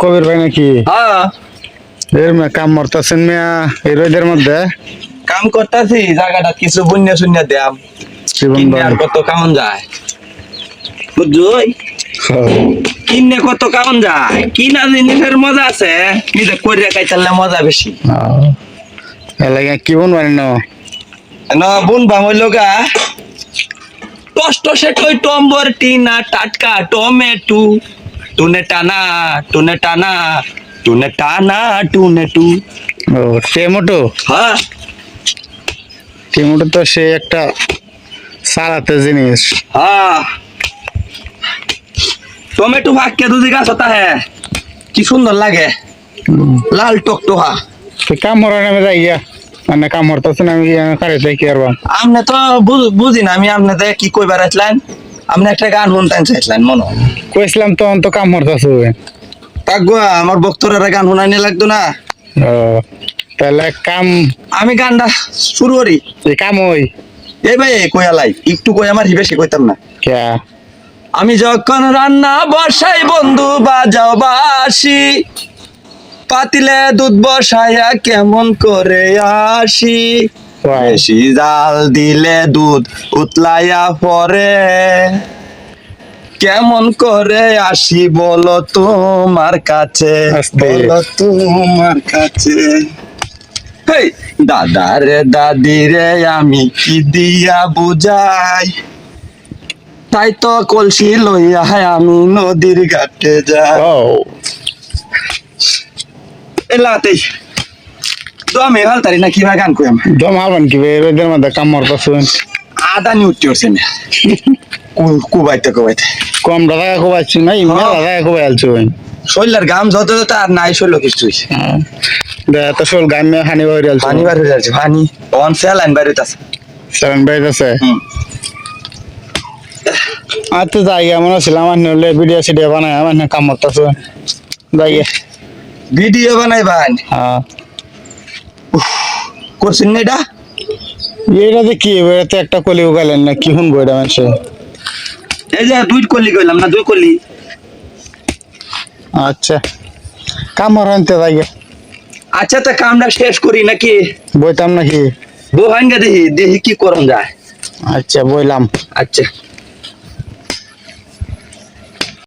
কবির ভাই নাকি? হ্যাঁ। এর কাম মরতাছেন মিয়া এই রোদের মধ্যে? কাম করতেছি জায়গাটা কিছু বুন্য শূন্য দেয়াম। আর কত কেমন যায়? বুঝছই? কিনে কত কেমন যায়? কিনা জিনিসের মজা আছে নিজে মজা বেশি। এলাকা কি বন মানে না না বুন ভাঙল গা টস্ট সেটই টম্বর টিনা টাটকা টমেটো। টুনে টানা টুনে টানা টুনে টানা টুনে টু। ও টেমোটো হ্যাঁ। টেমোটো তো সে একটা সারাতে জিনিস। হ্যাঁ। টমেটো ভাগ্য দুদি গাছ হতা হ্যাঁ কি সুন্দর লাগে। লাল টকটোহা যাই গিয়া মানে কাম মরতাছেন আমি কারে যাই কি আরবা আমনে তো বু- বুঝি না আমি আপনাদের কি কইবার আসলেন আপনি একটা গান শুনতেন চাইছিলেন মনে। কইছিলাম তো অন্ত কাম মরতাছে তাক আমার বক্তরা গান শুনাইনি লাগতো না। ও তাহলে কাম আমি গানটা শুরু করি। এই কাম ওই। এই ভাই কয়ালাই একটু কই আমার বেশি কইতাম না। কে? আমি যখন রান্না বসাই বন্ধু বাজাও বাসি। পাতিলে দুধ বসাইয়া কেমন করে আসি? বেশি জাল দিলে দুধ উতলাইয়া পরে কেমন করে আসি বলো তোমার কাছে। বলো তোমার কাছে। হেই দাদা রে দাদি রে আমি কি দিয়া বুঝাই? তাই তো কলসি লইয়া আমি নদীর ঘাটে যাই। হালতারি না কিবা গান দম হালবান কি মধ্যে কাম মরতাছেন। আদানি উঠতে উঠছে না। কুবাইতে কুবাইতে। কম দাদা কোবাইছি নাই মেলা দাদা কোবাই আলছো শৈলার গাম যত যত আর নাই শৈল কিছু দে তো সল গাম মে হানি বাইরে আলছো। পানি বার হয়ে যাচ্ছে পানি অন সেলাইন বাইরে আছে। বাইরে আচ্ছা মনে হচ্ছিল আমার নলে ভিডিও সিডিও বানায় আমার কাম ভিডিও বানাই ভাই হ্যাঁ করছেন না এটা? এটা যে কি এটা একটা কলি উগালেন না কি শুনব এটা মানুষে এই যে দুই কলি কইলাম না দুই কলি। আচ্ছা। কাম মরানতে যাই আচ্ছা তা কামটা শেষ করি নাকি? বইতাম নাকি? বহান গা দেখি দেখি কি করন যায়। আচ্ছা বইলাম। আচ্ছা।